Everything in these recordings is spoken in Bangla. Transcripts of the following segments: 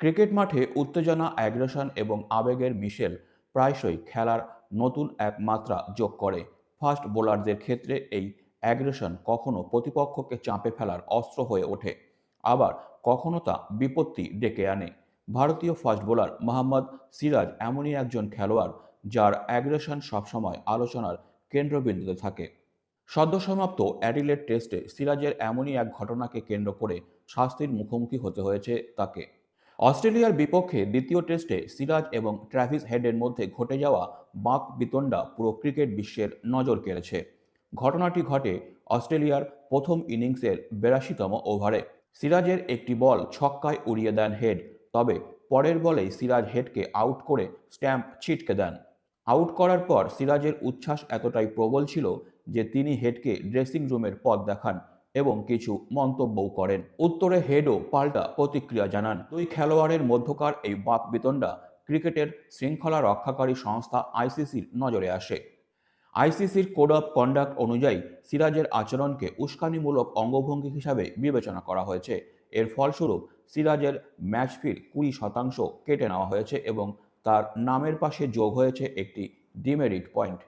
ক্রিকেট মাঠে উত্তেজনা অ্যাগ্রেশন এবং আবেগের মিশেল প্রায়শই খেলার নতুন এক মাত্রা যোগ করে। ফাস্ট বোলারদের ক্ষেত্রে এই অ্যাগ্রেশন কখনো প্রতিপক্ষকে চাপে ফেলার অস্ত্র হয়ে ওঠে, আবার কখনো তা বিপত্তি ডেকে আনে। ভারতীয় ফাস্ট বোলার মোহাম্মদ সিরাজ এমনই একজন খেলোয়াড় যার অ্যাগ্রেশন সবসময় আলোচনার কেন্দ্রবিন্দুতে থাকে। সদ্য সমাপ্ত অ্যাডিলেড টেস্টে সিরাজের এমনই এক ঘটনাকে কেন্দ্র করে শাস্তির মুখোমুখি হতে হয়েছে তাকে। অস্ট্রেলিয়ার বিপক্ষে দ্বিতীয় টেস্টে সিরাজ এবং ট্র্যাভিস হেডের মধ্যে ঘটে যাওয়া বাক বিতণ্ডা পুরো ক্রিকেট বিশ্বের নজর কেড়েছে। ঘটনাটি ঘটে অস্ট্রেলিয়ার প্রথম ইনিংসের বেরাশিতম ওভারে। সিরাজের একটি বল ছক্কায় উড়িয়ে দেন হেড, তবে পরের বলেই সিরাজ হেডকে আউট করে স্ট্যাম্প ছিটকে দেন। আউট করার পর সিরাজের উচ্ছ্বাস এতটাই প্রবল ছিল যে তিনি হেডকে ড্রেসিং রুমের পথ দেখান এবং কিছু মন্তব্যও করেন। উত্তরে হেডও পাল্টা প্রতিক্রিয়া জানান। দুই খেলোয়াড়ের মধ্যকার এই বাক বিতণ্ডা ক্রিকেটের শৃঙ্খলা রক্ষাকারী সংস্থা আইসিসির নজরে আসে। আইসিসির কোড অফ কন্ডাক্ট অনুযায়ী সিরাজের আচরণকে উস্কানিমূলক অঙ্গভঙ্গি হিসাবে বিবেচনা করা হয়েছে। এর ফলস্বরূপ সিরাজের ম্যাচ ফির কুড়ি শতাংশ কেটে নেওয়া হয়েছে এবং তার নামের পাশে যোগ হয়েছে একটি ডিমেরিট পয়েন্ট।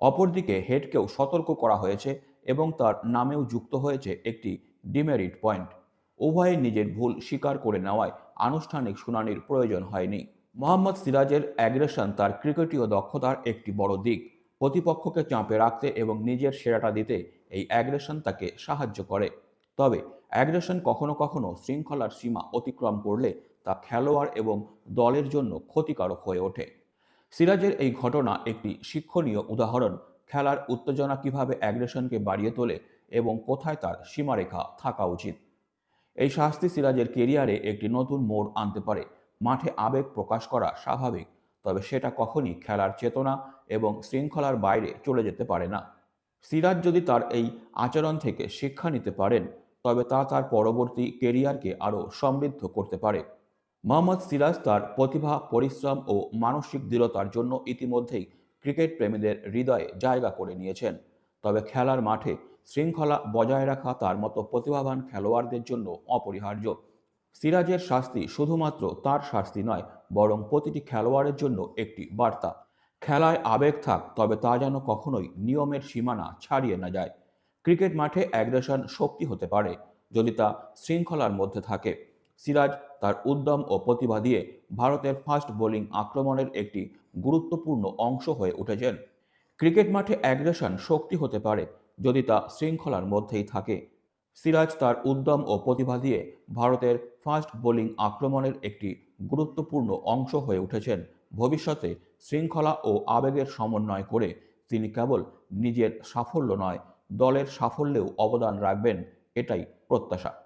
অপরদিকে হেডকেও সতর্ক করা হয়েছে এবং তার নামেও যুক্ত হয়েছে একটি ডিমেরিট পয়েন্ট। উভয়ে নিজের ভুল স্বীকার করে নেওয়ায় আনুষ্ঠানিক শুনানির প্রয়োজন হয়নি। মোহাম্মদ সিরাজের অ্যাগ্রেশন তার ক্রিকেটীয় দক্ষতার একটি বড় দিক। প্রতিপক্ষকে চাপে রাখতে এবং নিজের সেরাটা দিতে এই অ্যাগ্রেশন তাকে সাহায্য করে। তবে অ্যাগ্রেশন কখনো কখনো শৃঙ্খলার সীমা অতিক্রম করলে তা খেলোয়াড় এবং দলের জন্য ক্ষতিকারক হয়ে ওঠে। সিরাজের এই ঘটনা একটি শিক্ষণীয় উদাহরণ। খেলার উত্তেজনা কীভাবে অ্যাগ্রেশনকে বাড়িয়ে তোলে এবং কোথায় তার সীমারেখা থাকা উচিত? এই শাস্তি সিরাজের কেরিয়ারে একটি নতুন মোড় আনতে পারে। মাঠে আবেগ প্রকাশ করা স্বাভাবিক, তবে সেটা কখনই খেলার চেতনা এবং শৃঙ্খলার বাইরে চলে যেতে পারে না। সিরাজ যদি তার এই আচরণ থেকে শিক্ষা নিতে পারেন, তবে তা তার পরবর্তী কেরিয়ারকে আরও সমৃদ্ধ করতে পারে। মোহাম্মদ সিরাজ তার প্রতিভা, পরিশ্রম ও মানসিক দৃঢ়তার জন্য ইতিমধ্যেই ক্রিকেট প্রেমীদের হৃদয়ে জায়গা করে নিয়েছেন। তবে খেলার মাঠে শৃঙ্খলা বজায় রাখা তার মতো প্রতিভাবান খেলোয়াড়দের জন্য অপরিহার্য। সিরাজের শাস্তি শুধুমাত্র তার শাস্তি নয়, বরং প্রতিটি খেলোয়াড়ের জন্য একটি বার্তা। খেলায় আবেগ থাক, তবে তা যেন কখনোই নিয়মের সীমানা ছাড়িয়ে না যায়। ক্রিকেট মাঠে অ্যাগ্রেশন শক্তি হতে পারে, যদি তা শৃঙ্খলার মধ্যে থাকে। সিরাজ তার উদ্যম ও প্রতিভা দিয়ে ভারতের ফাস্ট বোলিং আক্রমণের একটি গুরুত্বপূর্ণ অংশ হয়ে উঠেছেন। ক্রিকেট মাঠে অ্যাগ্রেশন শক্তি হতে পারে যদি তা শৃঙ্খলার মধ্যেই থাকে। সিরাজ তার উদ্যম ও প্রতিভা দিয়ে ভারতের ফাস্ট বোলিং আক্রমণের একটি গুরুত্বপূর্ণ অংশ হয়ে উঠেছেন। ভবিষ্যতে শৃঙ্খলা ও আবেগের সমন্বয় করে তিনি কেবল নিজের সাফল্য নয়, দলের সাফল্যেও অবদান রাখবেন, এটাই প্রত্যাশা।